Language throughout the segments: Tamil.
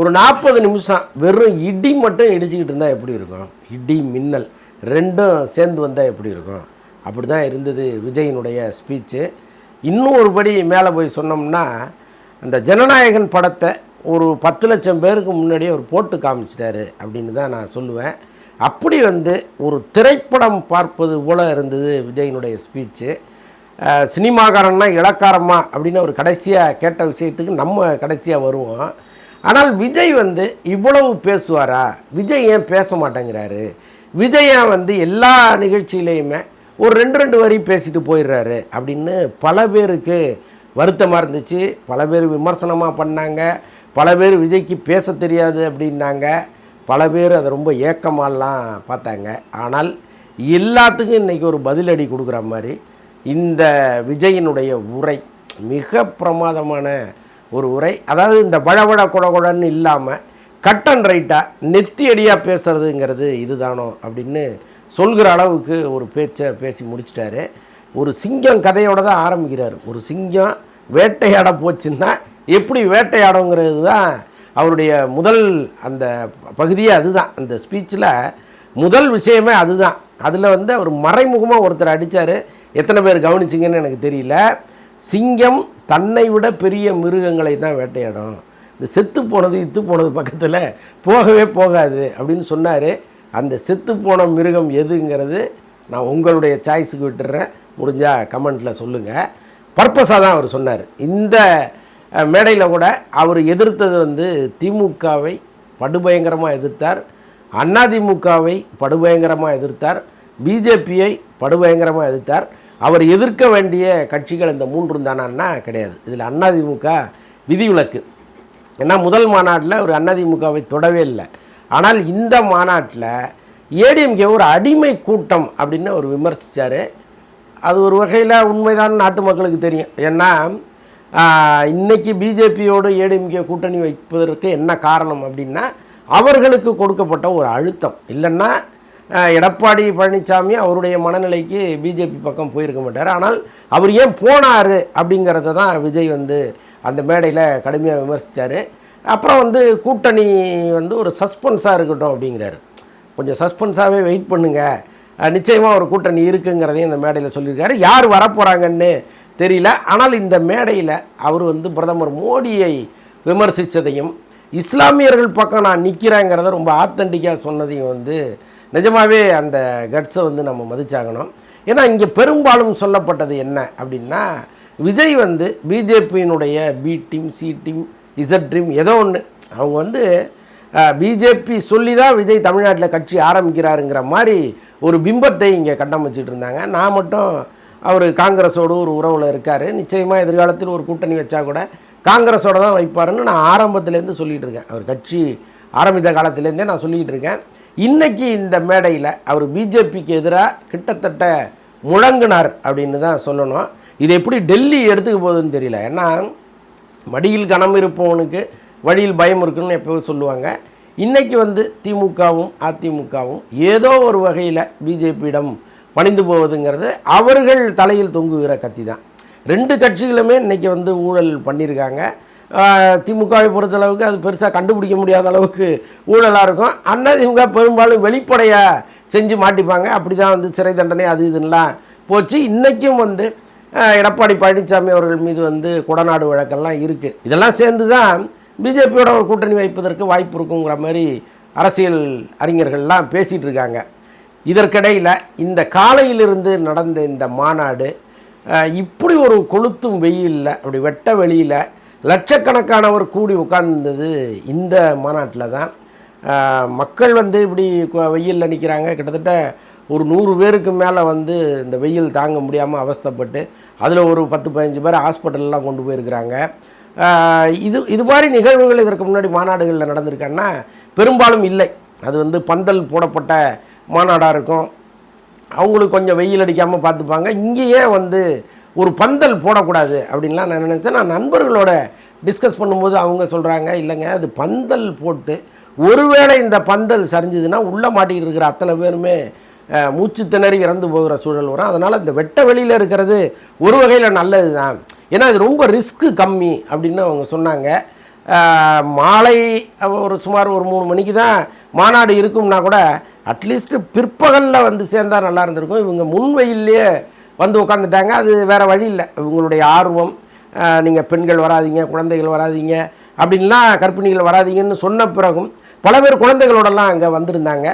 ஒரு நாற்பது நிமிஷம் வெறும் இடி மட்டும் இடிச்சுக்கிட்டு இருந்தால் எப்படி இருக்கும்? இடி மின்னல் ரெண்டும் சேர்ந்து வந்தால் எப்படி இருக்கும்? அப்படி தான் இருந்தது விஜயினுடைய ஸ்பீச்சு இன்னும் ஒரு படி மேலே போய் சொன்னோம்னா அந்த ஜனநாயகன் படத்தை ஒரு பத்து லட்சம் பேருக்கு முன்னாடியே அவர் போட்டு காமிச்சிட்டாரு அப்படின்னு தான் நான் சொல்லுவேன். அப்படி வந்து ஒரு திரைப்படம் பார்ப்பது போல் இருந்தது விஜயினுடைய ஸ்பீச்சு சினிமாக்காரன்னா இலக்காரமா அப்படின்னு ஒரு கடைசியாக கேட்ட விஷயத்துக்கு நம்ம கடைசியாக வருவோம். ஆனால் விஜய் வந்து இவ்வளவு பேசுவாரா? விஜய் ஏன் பேச மாட்டேங்கிறாரு? விஜய் வந்து எல்லா நிகழ்ச்சியிலையுமே ஒரு ரெண்டு ரெண்டு வரி பேசிட்டு போயிடுறாரு அப்படின்னு பல பேருக்கு வருத்தமாக இருந்துச்சு. பல பேர் விமர்சனமாக பண்ணாங்க. பல பேர் விஜய்க்கு பேச தெரியாது அப்படின்னாங்க. பல பேர் அதை ரொம்ப ஏக்கமாலாம் பார்த்தாங்க. ஆனால் எல்லாத்துக்கும் இன்றைக்கி ஒரு பதிலடி கொடுக்குற மாதிரி இந்த விஜயினுடைய உரை மிக பிரமாதமான ஒரு உரை. அதாவது இந்த வழவழ குடகுடன்னு இல்லாமல் கட் அண்ட் ரைட்டாக நெத்தியடியாக பேசுகிறதுங்கிறது இதுதானோ அப்படின்னு சொல்கிற அளவுக்கு ஒரு பேச்சை பேசி முடிச்சிட்டாரு. ஒரு சிங்கம் கதையோட தான் ஆரம்பிக்கிறார். ஒரு சிங்கம் வேட்டையாட போச்சுன்னா எப்படி வேட்டையாடுங்கிறது தான் அவருடைய முதல் அந்த பகுதியே அதுதான். அந்த ஸ்பீச்சில் முதல் விஷயமே அதுதான். அதில் வந்து அவர் மறைமுகமாக ஒருத்தர் அடித்தார் எத்தனை பேர் கவனிச்சிங்கன்னு எனக்கு தெரியல. சிங்கம் தன்னை விட பெரிய மிருகங்களை தான் வேட்டையாடும். இந்த செத்து போனது இத்து போனது பக்கத்தில் போகவே போகாது அப்படின்னு சொன்னார். அந்த செத்து போன மிருகம் எதுங்கிறது நான் உங்களுடைய சாய்ஸுக்கு விட்டுறேன். முடிஞ்சால் கமெண்ட்டில் சொல்லுங்கள் பர்பஸாக தான் அவர் சொன்னார். இந்த மேடையில் கூட அவர் எதிர்த்தது வந்து திமுகவை படுபயங்கரமாக எதிர்த்தார். அதிமுகவை படுபயங்கரமாக எதிர்த்தார். பிஜேபியை படுபயங்கரமாக எதிர்த்தார். அவர் எதிர்க்க வேண்டிய கட்சிகள் இந்த மூன்று தானான்னா கிடையாது. இதில் அதிமுக விதிவிலக்கு. ஏன்னா முதல் மாநாட்டில் ஒரு அதிமுகவை தொடவே இல்லை. ஆனால் இந்த மாநாட்டில் ஏடிஎம்கே ஒரு அடிமை கூட்டம் அப்படின்னு அவர் விமர்சித்தார் அது ஒரு வகையில் உண்மைதான் நாட்டு மக்களுக்கு தெரியும். ஏன்னா இன்றைக்கி பிஜேபியோடு ஏடிஎம்கே கூட்டணி வைப்பதற்கு என்ன காரணம் அப்படின்னா அவர்களுக்கு கொடுக்கப்பட்ட ஒரு அழுத்தம். இல்லைன்னா எடப்பாடி பழனிசாமி அவருடைய மனநிலைக்கு பிஜேபி பக்கம் போயிருக்க மாட்டார். ஆனால் அவர் ஏன் போனார் அப்படிங்கிறத தான் விஜய் வந்து அந்த மேடையில் கடுமையாக விமர்சித்தார் அப்புறம் வந்து கூட்டணி வந்து ஒரு சஸ்பென்ஸாக இருக்கட்டும் அப்படிங்கிறாரு. கொஞ்சம் சஸ்பென்ஸாகவே வெயிட் பண்ணுங்கள் நிச்சயமாக ஒரு கூட்டணி இருக்குங்கிறதையும் இந்த மேடையில் சொல்லியிருக்காரு. யார் வரப்போகிறாங்கன்னு தெரியல. ஆனால் இந்த மேடையில் அவர் வந்து பிரதமர் மோடியை விமர்சித்ததையும் இஸ்லாமியர்கள் பக்கம் நான் நிற்கிறேங்கிறத ரொம்ப ஆத்தண்டிக்காக சொன்னதையும் வந்து நிஜமாகவே அந்த கட்ஸை வந்து நம்ம மதிச்சாகணும். ஏன்னா இங்கே பெரும்பாலும் சொல்லப்பட்டது என்ன அப்படின்னா விஜய் வந்து பிஜேபியினுடைய B team C team Z team ஏதோ ஒன்று அவங்க வந்து பிஜேபி சொல்லி தான் விஜய் தமிழ்நாட்டில் கட்சி ஆரம்பிக்கிறாருங்கிற மாதிரி ஒரு பிம்பத்தை இங்கே கட்டமைச்சிட்டு இருந்தாங்க. நான் மட்டும் அவர் காங்கிரஸோடு ஒரு உறவில் இருக்கார். நிச்சயமாக எதிர்காலத்தில் ஒரு கூட்டணி வச்சா கூட காங்கிரஸோட தான் வைப்பாருன்னு நான் ஆரம்பத்துலேருந்து சொல்லிகிட்டு இருக்கேன். அவர் கட்சி ஆரம்பித்த காலத்துலேருந்தே நான் சொல்லிக்கிட்டு இருக்கேன். இன்னைக்கு இந்த மேடையில் அவர் பிஜேபிக்கு எதிராக கிட்டத்தட்ட முழங்கினார் அப்படின்னு தான் சொல்லணும். இது எப்படி டெல்லி எடுத்துக்க போகுதுன்னு தெரியல. ஏன்னா மடியில் கனம் இருப்பவனுக்கு வழியில் பயம் இருக்குன்னு எப்பவும் சொல்லுவாங்க. இன்றைக்கி வந்து திமுகவும் அதிமுகவும் ஏதோ ஒரு வகையில் பிஜேபியிடம் பணிந்து போவதுங்கிறது அவர்கள் தலையில் தொங்குகிற கத்தி தான். ரெண்டு கட்சிகளுமே இன்றைக்கி வந்து ஊழல் பண்ணியிருக்காங்க. திமுகவை பொறுத்தளவுக்கு அது பெருசாக கண்டுபிடிக்க முடியாத அளவுக்கு ஊழலாக இருக்கும். அதிமுக பெரும்பாலும் வெளிப்படையாக செஞ்சு மாட்டிப்பாங்க. அப்படி தான் வந்து சிறை தண்டனை அது இதுலாம் போச்சு. இன்றைக்கும் வந்து எடப்பாடி பழனிசாமி அவர்கள் மீது வந்து கொடநாடு வழக்கெல்லாம் இருக்குது இதெல்லாம் சேர்ந்து தான் பிஜேபியோட ஒரு கூட்டணி வைப்பதற்கு வாய்ப்பு இருக்குங்கிற மாதிரி அரசியல் அறிஞர்கள்லாம் பேசிகிட்டு இருக்காங்க. இதற்கிடையில் இந்த காலையிலிருந்து நடந்த இந்த மாநாடு இப்படி ஒரு கொளுத்தும் வெயிலில் அப்படி வெட்ட வெளியில் லட்சக்கணக்கானவர் கூடி உட்கார்ந்தது இந்த மாநாட்டில் தான். மக்கள் வந்து இப்படி வெயிலில் நிற்கிறாங்க கிட்டத்தட்ட ஒரு நூறு பேருக்கு மேலே வந்து இந்த வெயில் தாங்க முடியாமல் அவஸ்தைப்பட்டு அதில் ஒரு பத்து பதினஞ்சு பேர் ஹாஸ்பிட்டல்லாம் கொண்டு போயிருக்கிறாங்க. இது இது மாதிரி நிகழ்வுகள் இதற்கு முன்னாடி மாநாடுகளில் நடந்திருக்கான்னா பெரும்பாலும் இல்லை. அது வந்து பந்தல் போடப்பட்ட மாநாடாக இருக்கும். அவங்களுக்கு கொஞ்சம் வெயில் அடிக்காமல் பார்த்துப்பாங்க. இங்கேயே வந்து ஒரு பந்தல் போடக்கூடாது அப்படின்லாம் நான் நினச்சேன். நான் நண்பர்களோட டிஸ்கஸ் பண்ணும்போது அவங்க சொல்கிறாங்க இல்லைங்க அது பந்தல் போட்டு ஒருவேளை இந்த பந்தல் சரிஞ்சுதுன்னா உள்ளே மாட்டிக்கிட்டு இருக்கிற அத்தனை பேருமே மூச்சு திணறி இறந்து போகிற சூழல் வரும். அதனால் இந்த வெட்ட வெளியில் இருக்கிறது ஒரு வகையில் நல்லது தான் ஏன்னா இது ரொம்ப ரிஸ்க்கு கம்மி அப்படின்னு அவங்க சொன்னாங்க. மாலை ஒரு சுமார் ஒரு மூணு மணிக்கு தான் மாநாடு இருக்கும்னா கூட அட்லீஸ்ட்டு பிற்பகலில் வந்து சேர்ந்தா நல்லா இருந்திருக்கும். இவங்க முன்வெயிலே வந்து உட்காந்துட்டாங்க அது வேறு வழி இல்லை. உங்களுடைய ஆர்வம் நீங்கள் பெண்கள் வராதீங்க குழந்தைகள் வராதீங்க அப்படின்லாம் கர்ப்பிணிகள் வராதிங்கன்னு சொன்ன பிறகும் பல பேர் குழந்தைகளோடலாம் அங்கே வந்திருந்தாங்க.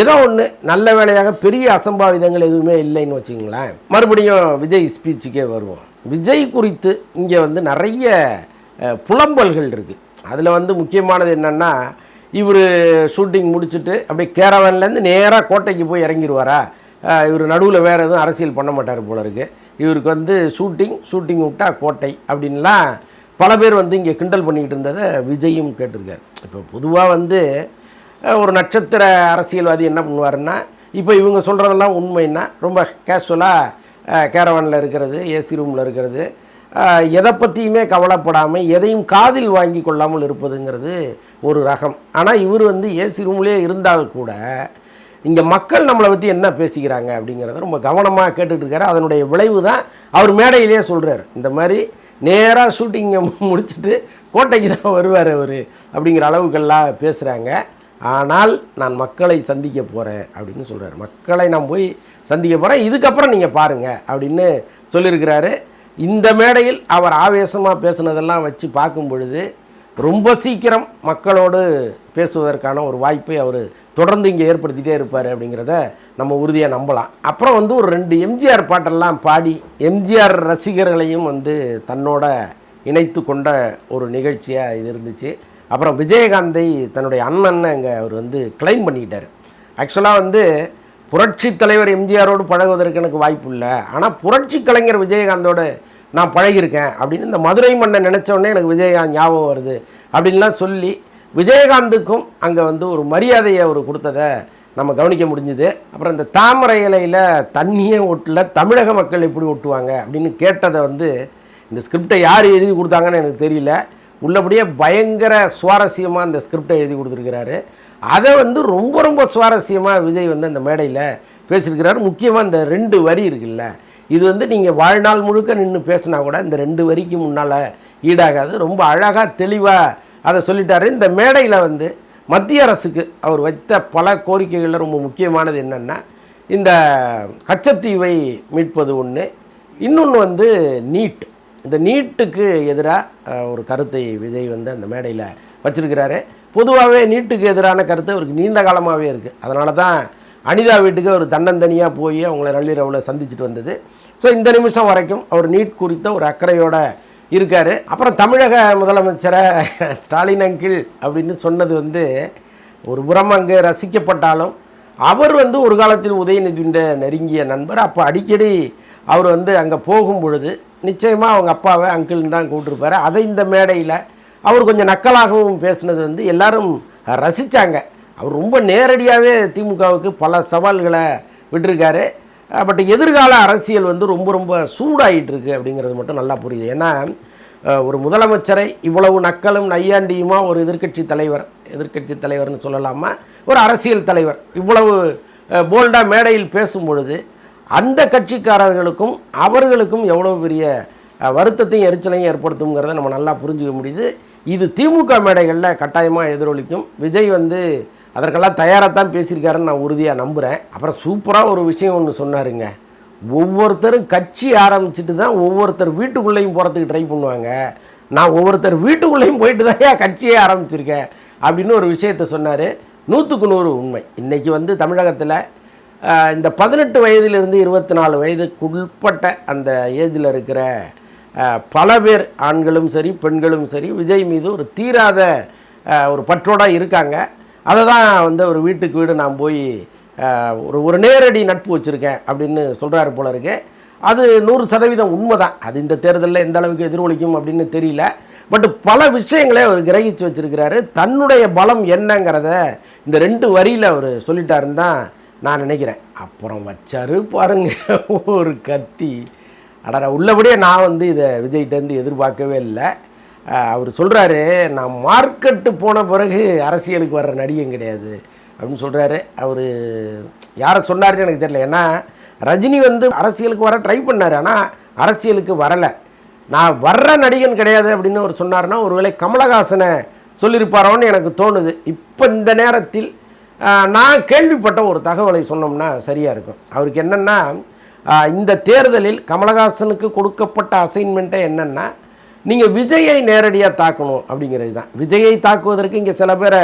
ஏதோ ஒன்று நல்ல வேலையாக பெரிய அசம்பாவிதங்கள் எதுவுமே இல்லைன்னு வச்சுங்களேன் மறுபடியும் விஜய் ஸ்பீச்சுக்கே வருவோம். விஜய் குறித்து இங்கே வந்து நிறைய புலம்பல்கள் இருக்குது அதில் வந்து முக்கியமானது என்னென்னா இவர் ஷூட்டிங் முடிச்சுட்டு அப்படியே கேரவன்லேருந்து நேராக கோட்டைக்கு போய் இறங்கிடுவாரா இவர் நடுவில் வேறு எதுவும் அரசியல் பண்ண மாட்டார் போல இருக்குது இவருக்கு வந்து ஷூட்டிங் ஷூட்டிங் விட்டா கோட்டை அப்படின்லாம் பல பேர் வந்து இங்கே கிண்டல் பண்ணிக்கிட்டு இருந்ததை விஜயும் கேட்டிருக்காரு. இப்போ பொதுவாக வந்து ஒரு நட்சத்திர அரசியல்வாதி என்ன பண்ணுவாருன்னா இப்போ இவங்க சொல்கிறதெல்லாம் உண்மைன்னா ரொம்ப கேஷுவலாக கேரவானில் இருக்கிறது ஏசி ரூமில் இருக்கிறது எதை பற்றியுமே கவலைப்படாமல் எதையும் காதில் வாங்கி கொள்ளாமல் இருப்பதுங்கிறது ஒரு ரகம். ஆனால் இவர் வந்து ஏசி ரூம்லேயே இருந்தால் கூட இங்கே மக்கள் நம்மளை பற்றி என்ன பேசிக்கிறாங்க அப்படிங்கிறத ரொம்ப கவனமாக கேட்டுட்டு இருக்காரு. அதனுடைய விளைவு தான் அவர் மேடையிலேயே சொல்கிறார் இந்த மாதிரி நேராக ஷூட்டிங்கை முடிச்சுட்டு கோட்டைக்கு தான் வருவார் அவர் அப்படிங்கிற அளவுக்கெல்லாம் பேசுகிறாங்க ஆனால் நான் மக்களை சந்திக்க போகிறேன் அப்படின்னு சொல்கிறார் மக்களை நான் போய் சந்திக்க போகிறேன் இதுக்கப்புறம் நீங்கள் பாருங்கள் அப்படின்னு சொல்லியிருக்கிறாரு. இந்த மேடையில் அவர் ஆவேசமாக பேசுனதெல்லாம் வச்சு பார்க்கும் பொழுது ரொம்ப சீக்கிரம் மக்களோடு பேசுவதற்கான ஒரு வாய்ப்பை அவர் தொடர்ந்து இங்கே ஏற்படுத்திகிட்டே இருப்பார் அப்படிங்கிறத நம்ம உறுதியாக நம்பலாம். அப்புறம் வந்து ஒரு ரெண்டு எம்ஜிஆர் பாட்டெல்லாம் பாடி எம்ஜிஆர் ரசிகர்களையும் வந்து தன்னோட இணைத்து கொண்ட ஒரு நிகழ்ச்சியாக இது இருந்துச்சு. அப்புறம் விஜயகாந்தை தன்னுடைய அண்ணன் அங்கே அவர் வந்து கிளைம் பண்ணிக்கிட்டார். ஆக்சுவலாக வந்து புரட்சி தலைவர் எம்ஜிஆரோடு பழகுவதற்கு எனக்கு வாய்ப்பு இல்லை. ஆனால் புரட்சி கலைஞர் விஜயகாந்தோடு நான் பழகியிருக்கேன் அப்படின்னு இந்த மதுரை மண்ணை நினச்சோடனே எனக்கு விஜயகாந்த் ஞாபகம் வருது அப்படின்லாம் சொல்லி விஜயகாந்துக்கும் அங்கே வந்து ஒரு மரியாதையை அவர் கொடுத்ததை நம்ம கவனிக்க முடிஞ்சுது. அப்புறம் இந்த தாமரை இலையில் தண்ணியே ஒட்டல தமிழக மக்கள் எப்படி ஒட்டுவாங்க அப்படின்னு கேட்டதை வந்து இந்த ஸ்கிரிப்டை யார் எழுதி கொடுத்தாங்கன்னு எனக்கு தெரியல. உள்ளபடியே பயங்கர சுவாரஸ்யமாக இந்த ஸ்கிரிப்டை எழுதி கொடுத்துருக்கிறாரு. அதை வந்து ரொம்ப ரொம்ப சுவாரஸ்யமாக விஜய் வந்து அந்த மேடையில் பேசியிருக்கிறாரு. முக்கியமாக இந்த ரெண்டு வரி இருக்குல்ல இது வந்து நீங்கள் வாழ்நாள் முழுக்க நின்று பேசினா கூட இந்த ரெண்டு வரிக்கு முன்னால் ஈடாகாது. ரொம்ப அழகாக தெளிவாக அதை சொல்லிட்டாரு. இந்த மேடையில் வந்து மத்திய அரசுக்கு அவர் வைத்த பல கோரிக்கைகளில் ரொம்ப முக்கியமானது என்னென்னா இந்த கச்சத்தீவை மீட்பது ஒன்று இன்னொன்று வந்து நீட். இந்த நீட்டுக்கு எதிராக ஒரு கருத்தை விஜய் வந்து அந்த மேடையில் வச்சிருக்கிறாரு. பொதுவாகவே நீட்டுக்கு எதிரான கருத்து அவருக்கு நீண்ட காலமாகவே இருக்குது அதனால தான் அனிதா வீட்டுக்கு அவர் தன்னந்தனியாக போய் அவங்கள நள்ளிரவில் சந்திச்சுட்டு வந்தது. ஸோ இந்த நிமிஷம் வரைக்கும் அவர் நீட் குறித்த ஒரு அக்கறையோட இருக்கார். அப்புறம் தமிழக முதலமைச்சரை ஸ்டாலின் அங்கிள் அப்படின்னு சொன்னது வந்து ஒரு புறம் அங்கே ரசிக்கப்பட்டாலும் அவர் வந்து ஒரு காலத்தில் உதயநிதியுடைய நெருங்கிய நண்பர். அப்போ அடிக்கடி அவர் வந்து அங்கே போகும் பொழுது நிச்சயமாக அவங்க அப்பாவை அங்கிள்னு தான் கூப்பிட்டுருப்பாரு அதை இந்த மேடையில் அவர் கொஞ்சம் நக்கலாகவும் பேசினது வந்து எல்லாரும் ரசித்தாங்க அவர் ரொம்ப நேரடியாகவே திமுகவுக்கு பல சவால்களை விட்டிருக்காரு. பட் எதிர்கால அரசியல் வந்து ரொம்ப ரொம்ப சூடாகிட்டு இருக்குது அப்படிங்கிறது மட்டும் நல்லா புரியுது. ஏன்னா ஒரு முதலமைச்சரை இவ்வளவு நக்கலும் நையாண்டியுமா ஒரு எதிர்க்கட்சி தலைவர் எதிர்க்கட்சி தலைவர்னு சொல்லலாமா? ஒரு அரசியல் தலைவர் இவ்வளவு போல்டாக மேடையில் பேசும் பொழுது அந்த கட்சிக்காரர்களுக்கும் அவர்களுக்கும் எவ்வளோ பெரிய வருத்தத்தையும் எரிச்சலையும் ஏற்படுத்துங்கிறத நம்ம நல்லா புரிஞ்சுக்க முடியுது. இது திமுக மேடைகளில் கட்டாயமாக எதிரொலிக்கும். விஜய் வந்து அதற்கெல்லாம் தயாராக தான் பேசியிருக்காருன்னு நான் உறுதியாக நம்புகிறேன். அப்புறம் சூப்பராக ஒரு விஷயம் ஒன்று சொன்னாருங்க. ஒவ்வொருத்தரும் கட்சி ஆரம்பிச்சுட்டு தான் ஒவ்வொருத்தர் வீட்டுக்குள்ளேயும் போகிறதுக்கு ட்ரை பண்ணுவாங்க. நான் ஒவ்வொருத்தர் வீட்டுக்குள்ளேயும் போயிட்டு தான் ஏன் கட்சியே ஆரம்பிச்சிருக்கேன் அப்படின்னு ஒரு விஷயத்த சொன்னார். நூற்றுக்கு நூறு உண்மை. இன்றைக்கி வந்து தமிழகத்தில் இந்த பதினெட்டு வயதிலிருந்து இருபத்தி நாலு வயதுக்குட்பட்ட அந்த ஏஜில் இருக்கிற பல பேர் ஆண்களும் சரி பெண்களும் சரி விஜய் மீது ஒரு தீராத ஒரு பற்றோடாக இருக்காங்க. அதை தான் வந்து ஒரு வீட்டுக்கு வீடு நான் போய் ஒரு ஒரு நேரடி நட்பு வச்சுருக்கேன் அப்படின்னு சொல்கிறாரு போல இருக்கு. அது நூறு சதவீதம் உண்மை தான் அது இந்த தேர்தலில் எந்த அளவுக்கு எதிரொலிக்கும் அப்படின்னு தெரியல. பட் பல விஷயங்களை அவர் கிரகித்து வச்சுருக்கிறாரு. தன்னுடைய பலம் என்னங்கிறத இந்த ரெண்டு வரியில் அவர் சொல்லிட்டாருன்னு தான் நான் நினைக்கிறேன். அப்புறம் வச்சாரு பாருங்க ஒரு கத்தி. அடடா உள்ளபடியே நான் வந்து இதை விஜய்கிட்டேருந்து எதிர்பார்க்கவே இல்லை. அவர் சொல்கிறாரு நான் மார்க்கெட்டு போன பிறகு அரசியலுக்கு வர்ற நடிகன் கிடையாது. அப்படின்னு சொல்கிறாரு அவர் யாரை சொன்னார்னு எனக்கு தெரியல. ஏன்னா ரஜினி வந்து அரசியலுக்கு வர ட்ரை பண்ணார். ஆனால் அரசியலுக்கு வரலை. நான் வர்ற நடிகன் கிடையாது அப்படின்னு அவர் சொன்னார்னா ஒருவேளை கமலஹாசனை சொல்லியிருப்பாரோன்னு எனக்கு தோணுது. இப்போ இந்த நேரத்தில் நான் கேள்விப்பட்ட ஒரு தகவலை சொன்னோம்னா சரியாக இருக்கும். அவருக்கு என்னென்னா இந்த தேர்தலில் கமலஹாசனுக்கு கொடுக்கப்பட்ட அசைன்மெண்ட்டை என்னென்னா நீங்கள் விஜயை நேரடியாக தாக்கணும் அப்படிங்கிறது தான். விஜயை தாக்குவதற்கு இங்கே சில பேரை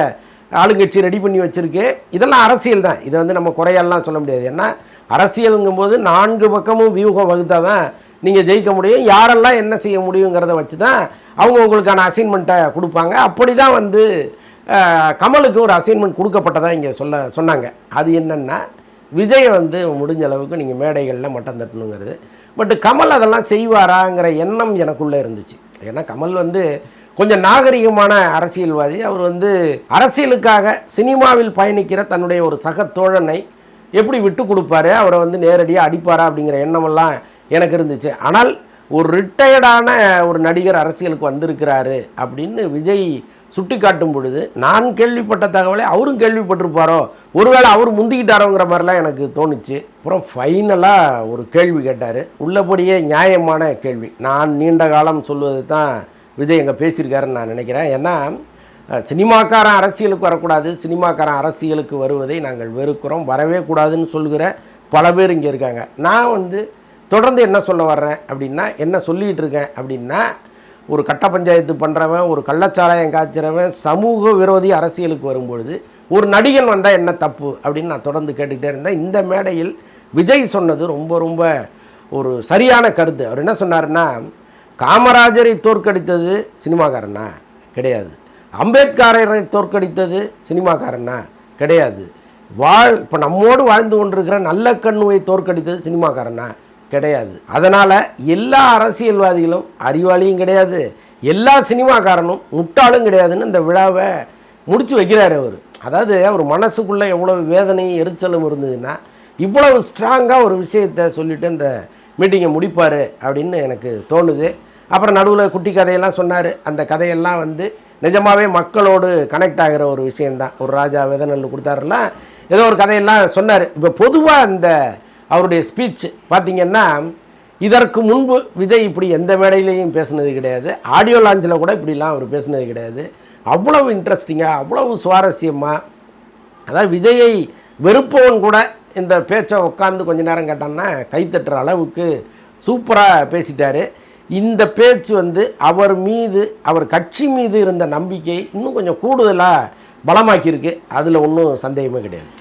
ஆளுங்கட்சி ரெடி பண்ணி வச்சுருக்கு. இதெல்லாம் அரசியல் தான். இதை வந்து நம்ம குறையெல்லாம் சொல்ல முடியாது. ஏன்னா அரசியலுங்கும்போது நான்கு பக்கமும் வியூகம் வகுத்தால் தான் நீங்கள் ஜெயிக்க முடியும். யாரெல்லாம் என்ன செய்ய முடியுங்கிறத வச்சு தான் அவங்க உங்களுக்கான அசைன்மெண்ட்டை கொடுப்பாங்க. அப்படி தான் வந்து கமலுக்கு ஒரு அசைன்மெண்ட் கொடுக்கப்பட்டதாக இங்கே சொல்ல சொன்னாங்க. அது என்னென்னா விஜய் வந்து முடிஞ்ச அளவுக்கு நீங்கள் மேடைகளில் மட்டம் தட்டணுங்கிறது. பட் கமல் அதெல்லாம் செய்வாராங்கிற எண்ணம் எனக்குள்ளே இருந்துச்சு. ஏன்னா கமல் வந்து கொஞ்சம் நாகரிகமான அரசியல்வாதி. அவர் வந்து அரசியலுக்காக சினிமாவில் பயணிக்கிற தன்னுடைய ஒரு சக தோழனை எப்படி விட்டு கொடுப்பாரு? அவரை வந்து நேரடியாக அடிப்பாரா அப்படிங்கிற எண்ணமெல்லாம் எனக்கு இருந்துச்சு. ஆனால் ஒரு ரிட்டையர்டான ஒரு நடிகர் அரசியலுக்கு வந்திருக்கிறாரு அப்படின்னு விஜய் சுட்டி காட்டும் பொழுது நான் கேள்விப்பட்ட தகவலை அவரும் கேள்விப்பட்டிருப்பாரோ? ஒருவேளை அவர் முந்திக்கிட்டாரோங்கிற மாதிரிலாம் எனக்கு தோணுச்சு. அப்புறம் ஃபைனலாக ஒரு கேள்வி கேட்டார். உள்ளபடியே நியாயமான கேள்வி. நான் நீண்ட காலம் சொல்வது தான் விஜய் எங்கே பேசியிருக்காருன்னு நான் நினைக்கிறேன். ஏன்னா சினிமாக்காரன் அரசியலுக்கு வரக்கூடாது சினிமாக்காரன் அரசியலுக்கு வருவதை நாங்கள் வெறுக்கிறோம் வரவே கூடாதுன்னு சொல்கிற பல பேர் இங்கே இருக்காங்க. நான் வந்து தொடர்ந்து என்ன சொல்ல வர்றேன் அப்படின்னா என்ன சொல்லிகிட்டு இருக்கேன் அப்படின்னா ஒரு கட்ட பஞ்சாயத்து பண்ணுறவன் ஒரு கள்ளச்சாராயம் காய்ச்சிறவன் சமூக விரோதி அரசியலுக்கு வரும்பொழுது ஒரு நடிகன் வந்தால் என்ன தப்பு அப்படின்னு நான் தொடர்ந்து கேட்டுக்கிட்டே இருந்தேன். இந்த மேடையில் விஜய் சொன்னது ரொம்ப ரொம்ப ஒரு சரியான கருத்து. அவர் என்ன சொன்னார்னா காமராஜரை தோற்கடித்தது சினிமாக்காரனா? கிடையாது. அம்பேத்கரை தோற்கடித்தது சினிமாக்காரனா? கிடையாது. வாழ் இப்போ நம்மோடு வாழ்ந்து கொண்டிருக்கிற நல்ல கண்ணுவை தோற்கடித்தது சினிமாக்காரனா? கிடையாது. அதனால் எல்லா அரசியல்வாதிகளும் அறிவாளியும் கிடையாது. எல்லா சினிமாக்காரனும் முட்டாளும் கிடையாதுன்னு இந்த விழாவை முடிச்சு வைக்கிறார் அவர். அதாவது அவர் மனசுக்குள்ளே எவ்வளோ வேதனையும் எரிச்சலும் இருந்ததுன்னா இவ்வளவு ஸ்ட்ராங்காக ஒரு விஷயத்தை சொல்லிவிட்டு இந்த மீட்டிங்கை முடிப்பார் அப்படின்னு எனக்கு தோணுது. அப்புறம் நடுவில் குட்டி கதையெல்லாம் சொன்னார். அந்த கதையெல்லாம் வந்து நிஜமாகவே மக்களோடு கனெக்ட் ஆகிற ஒரு விஷயந்தான் ஒரு ராஜா விதநெல் கொடுத்தாருலாம் ஏதோ ஒரு கதையெல்லாம் சொன்னார். இப்போ பொதுவாக அந்த அவருடைய ஸ்பீச் பார்த்தீங்கன்னா இதற்கு முன்பு விஜய் இப்படி எந்த மேடையிலையும் பேசினது கிடையாது. ஆடியோ லாஞ்சில் கூட இப்படிலாம் அவர் பேசினது கிடையாது. அவ்வளவு இன்ட்ரெஸ்டிங்காக அவ்வளவு சுவாரஸ்யமாக அதாவது விஜயை வெறுப்பவன் கூட இந்த பேச்சை உட்காந்து கொஞ்ச நேரம் கேட்டான்னா கைத்தட்டுற அளவுக்கு சூப்பராக பேசிட்டார். இந்த பேச்சு வந்து அவர் மீது அவர் கட்சி மீது இருந்த நம்பிக்கை இன்னும் கொஞ்சம் கூடுதலாக பலமாக்கியிருக்கு. அதில் ஒன்றும் சந்தேகமே கிடையாது.